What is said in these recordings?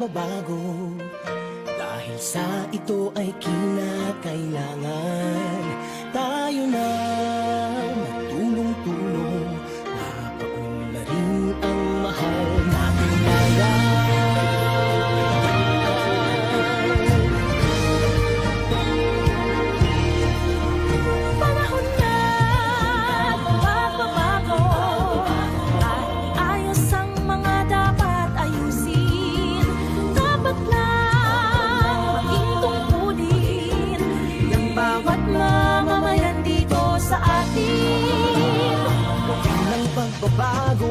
magbabago. Dahil sa ito ay kinakailangan.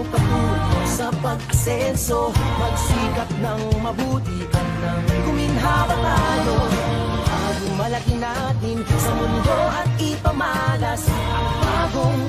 Patungo sa pag-asenso. Magsikap ng mabuti at nang guminhawa tayo. Bago malaki natin sa mundo at ipamalas. Ang bagong